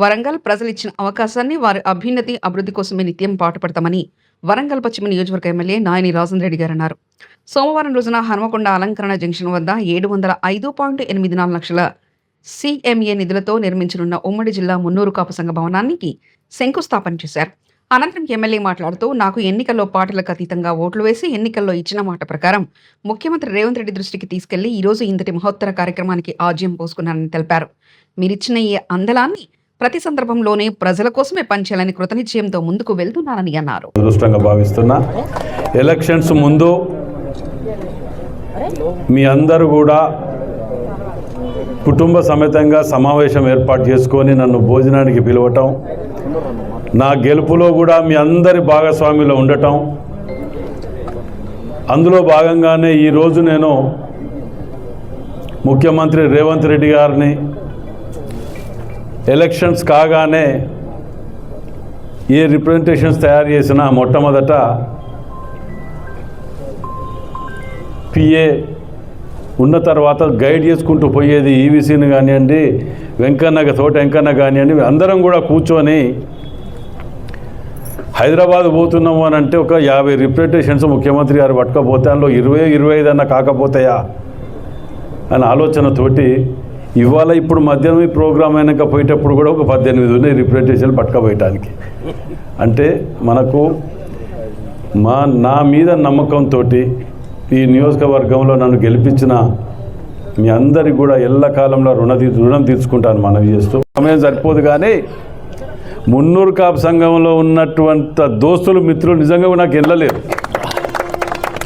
వరంగల్ ప్రజలు ఇచ్చిన అవకాశాన్ని వారి అభ్యున్నతి అభివృద్ధి కోసమే నిత్యం పాటుపడతామని వరంగల్ పశ్చిమ నియోజకవర్గ ఎమ్మెల్యే నాయని రాజన్ రెడ్డి గారు అన్నారు సోమవారం రోజున హనుమకొండ అలంకరణ జంక్షన్ వద్ద ఏడు వందల ఐదు పాయింట్ ఎనిమిది నాలుగు లక్షల సిఎంఏ నిధులతో నిర్మించనున్న ఉమ్మడి జిల్లా మున్నూరు కాపు సంఘ భవనానికి శంకుస్థాపన చేశారు. అనంతరం ఎమ్మెల్యే మాట్లాడుతూ నాకు ఎన్నికల్లో పార్టీలకు అతీతంగా ఓట్లు వేసి ఎన్నికల్లో ఇచ్చిన మాట ప్రకారం ముఖ్యమంత్రి రేవంత్ రెడ్డి దృష్టికి తీసుకెళ్ళి ఈరోజు ఇంతటి మహోత్తర కార్యక్రమానికి ఆజ్యం పోసుకున్నానని తెలిపారు. మీరిచ్చిన ఈ అందలాన్ని ప్రతి సందర్భంలోనే ప్రజల కోసమే పనిచేయాలని కృతనిశ్చయంతో ముందుకు వెళ్తున్నానని అన్నారు. అదృష్టంగా భావిస్తున్నా. ఎలక్షన్స్ ముందు మీ అందరూ కూడా కుటుంబ సమేతంగా సమావేశం ఏర్పాటు చేసుకొని నన్ను భోజనానికి పిలవటం నా గెలుపులో కూడా మీ అందరి భాగస్వామిలో ఉండటం అందులో భాగంగానే ఈరోజు నేను ముఖ్యమంత్రి రేవంత్ రెడ్డి గారిని ఎలక్షన్స్ కాగానే ఏ రిప్రజెంటేషన్స్ తయారు చేసినా మొట్టమొదట పిఏ ఉన్న తర్వాత గైడ్ చేసుకుంటూ పోయేది ఈవీసీని కానివ్వండి వెంకన్న తోట వెంకన్న కానివ్వండి అందరం కూడా కూర్చొని హైదరాబాద్ పోతున్నాము అని అంటే ఒక యాభై రిప్రజెంటేషన్స్ ముఖ్యమంత్రి గారు పట్టుకపోతే అందులో ఇరవై ఇరవై ఐదు అన్న కాకపోతాయా? అనే ఆలోచనతోటి ఇవాళ ఇప్పుడు మధ్యాహ్నం ఈ ప్రోగ్రామ్ అయినాక పోయేటప్పుడు కూడా ఒక పద్దెనిమిది ఉన్నాయి రిప్రజెంటేషన్లు పట్టుకపోయటానికి. అంటే మనకు మా నా మీద నమ్మకంతో ఈ నియోజకవర్గంలో నన్ను గెలిపించిన మీ అందరికి కూడా ఎల్లకాలంలో రుణ తీ రుణం తీర్చుకుంటాను మనవి చేస్తూ సమయం సరిపోదు కానీ మున్నూరు కాపు సంఘంలో ఉన్నటువంటి దోస్తులు మిత్రులు నిజంగా నాకు వెళ్ళలేరు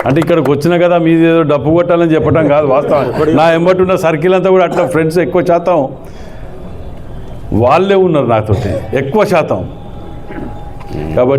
అంటే ఇక్కడికి వచ్చిన కదా మీది ఏదో డప్పు కొట్టాలని చెప్పడం కాదు వాస్తవం. నా ఎంబటి ఉన్న సర్కిల్ అంతా కూడా అట్లా ఫ్రెండ్స్ ఎక్కువ శాతం వాళ్ళే ఉన్నారు నాతోటి. ఎక్కువ శాతం. కాబట్టి